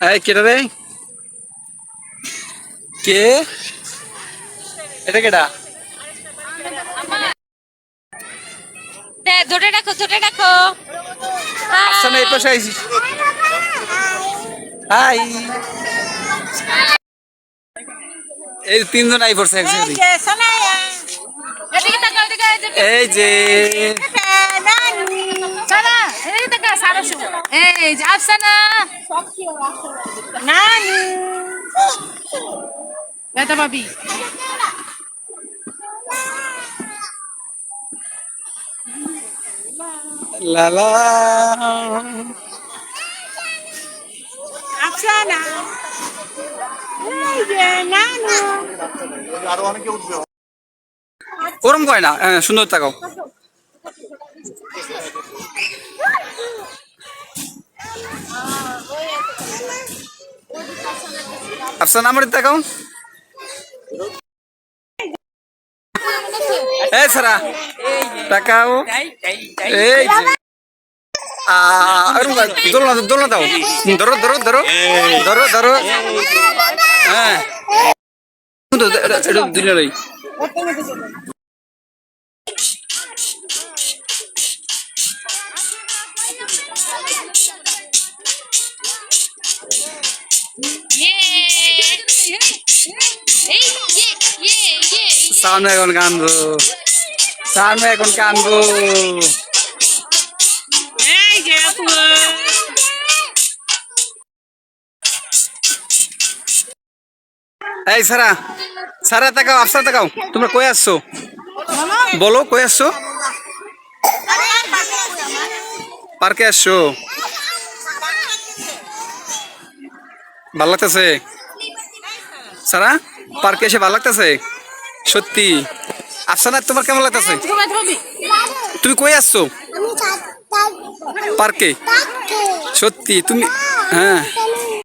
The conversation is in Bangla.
এই কেটা রে? কে? এটা কেটা? ধরে রাখো ধরে রাখো আচ্ছা না এই পাশে হাই। এই তিনজন আই পড়ছে একসাথে এই যে সারা এদিকে তাকা সারা শুভ এই যে আফসানা এটা ভাবি লালা ওরম কয় না? হ্যাঁ, সুন্দর তাকাও আফসান আমার তাকাও। এই সারা তাকাও। এই দোলনা দোলনা দাও। ধরো ধরো ধরো। ধরো ধরো। হ্যাঁ। এটা সামনে এখন কানবো সামনে এখন কানবো এই সারা সারা তাকাও আফসার তাকাও। তোমরা কই আসছো? বলো কই আসছো? পার্কে আসছো? ভালো লাগতেছে? সারা পার্কে এসে ভালো লাগতেছে? সত্যি। আফসানা তোমার কেমন লাগতেছে? তুমি কই আসছো? পার্কে। সত্যি তুমি হ্যাঁ।